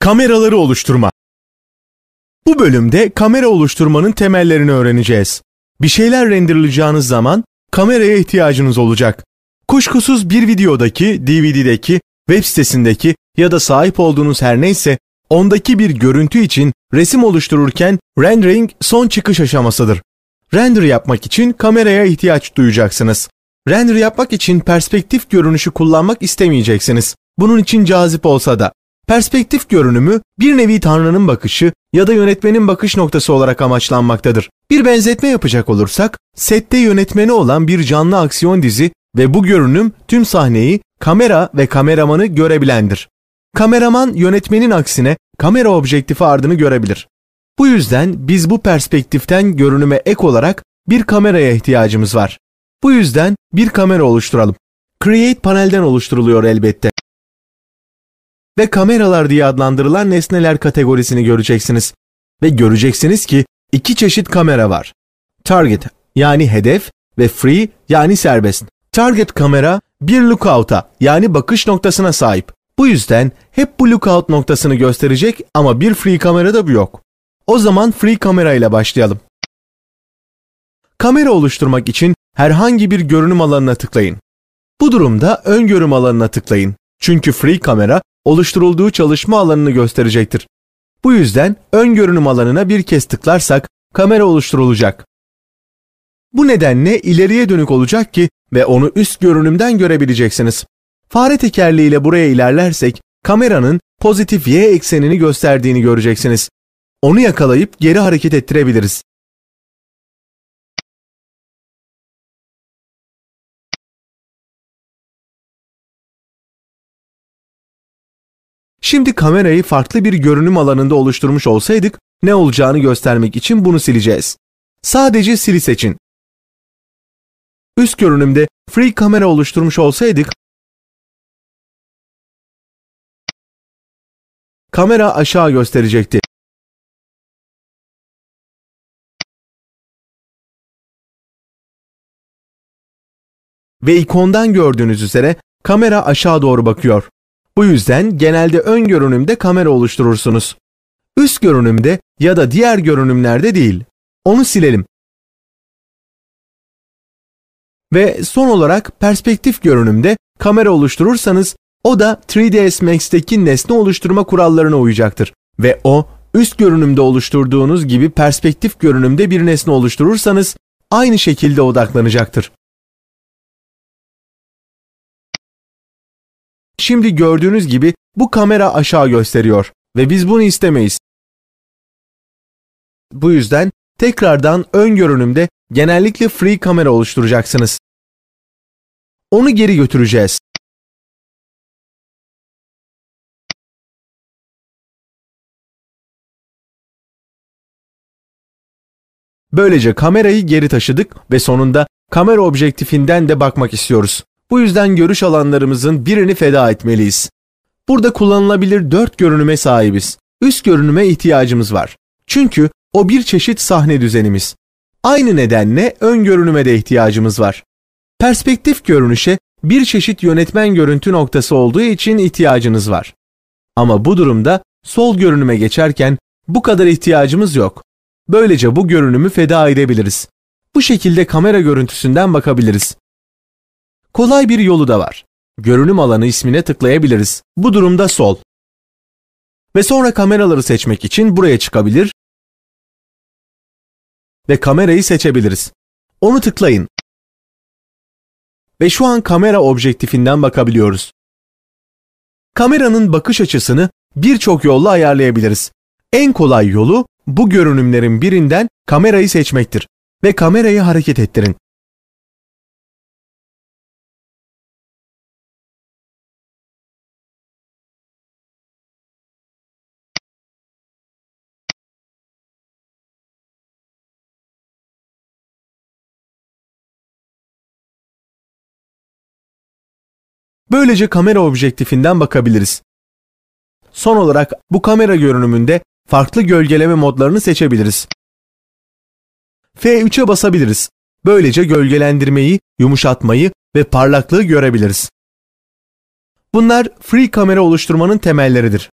Kameraları oluşturma. Bu bölümde kamera oluşturmanın temellerini öğreneceğiz. Bir şeyler renderlayacağınız zaman kameraya ihtiyacınız olacak. Kuşkusuz bir videodaki, DVD'deki, web sitesindeki ya da sahip olduğunuz her neyse ondaki bir görüntü için resim oluştururken rendering son çıkış aşamasıdır. Render yapmak için kameraya ihtiyaç duyacaksınız. Render yapmak için perspektif görünüşü kullanmak istemeyeceksiniz. Bunun için cazip olsa da. Perspektif görünümü bir nevi Tanrı'nın bakışı ya da yönetmenin bakış noktası olarak amaçlanmaktadır. Bir benzetme yapacak olursak, sette yönetmeni olan bir canlı aksiyon dizi ve bu görünüm tüm sahneyi, kamera ve kameramanı görebilendir. Kameraman yönetmenin aksine kamera objektifi ardını görebilir. Bu yüzden biz bu perspektiften görünüme ek olarak bir kameraya ihtiyacımız var. Bu yüzden bir kamera oluşturalım. Create panelden oluşturuluyor elbette. Ve kameralar diye adlandırılan nesneler kategorisini göreceksiniz. Ve göreceksiniz ki iki çeşit kamera var. Target yani hedef ve free yani serbest. Target kamera bir lookout'a yani bakış noktasına sahip. Bu yüzden hep bu lookout noktasını gösterecek ama bir free kamerada bu yok. O zaman free kamera ile başlayalım. Kamera oluşturmak için herhangi bir görünüm alanına tıklayın. Bu durumda ön görünüm alanına tıklayın. Çünkü free kamera oluşturulduğu çalışma alanını gösterecektir. Bu yüzden ön görünüm alanına bir kez tıklarsak kamera oluşturulacak. Bu nedenle ileriye dönük olacak ki ve onu üst görünümden görebileceksiniz. Fare tekerleğiyle buraya ilerlersek kameranın pozitif y eksenini gösterdiğini göreceksiniz. Onu yakalayıp geri hareket ettirebiliriz. Şimdi kamerayı farklı bir görünüm alanında oluşturmuş olsaydık ne olacağını göstermek için bunu sileceğiz. Sadece sili seçin. Üst görünümde free kamera oluşturmuş olsaydık kamera aşağı gösterecekti. Ve ikondan gördüğünüz üzere kamera aşağı doğru bakıyor. Bu yüzden genelde ön görünümde kamera oluşturursunuz. Üst görünümde ya da diğer görünümlerde değil. Onu silelim. Ve son olarak perspektif görünümde kamera oluşturursanız o da 3ds Max'teki nesne oluşturma kurallarına uyacaktır. Ve o üst görünümde oluşturduğunuz gibi perspektif görünümde bir nesne oluşturursanız aynı şekilde odaklanacaktır. Şimdi gördüğünüz gibi bu kamera aşağı gösteriyor ve biz bunu istemeyiz. Bu yüzden tekrardan ön görünümde genellikle free kamera oluşturacaksınız. Onu geri götüreceğiz. Böylece kamerayı geri taşıdık ve sonunda kamera objektifinden de bakmak istiyoruz. Bu yüzden görüş alanlarımızın birini feda etmeliyiz. Burada kullanılabilir dört görünüme sahibiz. Üst görünüme ihtiyacımız var. Çünkü o bir çeşit sahne düzenimiz. Aynı nedenle ön görünüme de ihtiyacımız var. Perspektif görünüşe bir çeşit yönetmen görüntü noktası olduğu için ihtiyacınız var. Ama bu durumda sol görünüme geçerken bu kadar ihtiyacımız yok. Böylece bu görünümü feda edebiliriz. Bu şekilde kamera görüntüsünden bakabiliriz. Kolay bir yolu da var. Görünüm alanı ismine tıklayabiliriz. Bu durumda sol. Ve sonra kameraları seçmek için buraya çıkabilir ve kamerayı seçebiliriz. Onu tıklayın. Ve şu an kamera objektifinden bakabiliyoruz. Kameranın bakış açısını birçok yolla ayarlayabiliriz. En kolay yolu bu görünümlerin birinden kamerayı seçmektir ve kamerayı hareket ettirin. Böylece kamera objektifinden bakabiliriz. Son olarak bu kamera görünümünde farklı gölgeleme modlarını seçebiliriz. F3'e basabiliriz. Böylece gölgelendirmeyi, yumuşatmayı ve parlaklığı görebiliriz. Bunlar free kamera oluşturmanın temelleridir.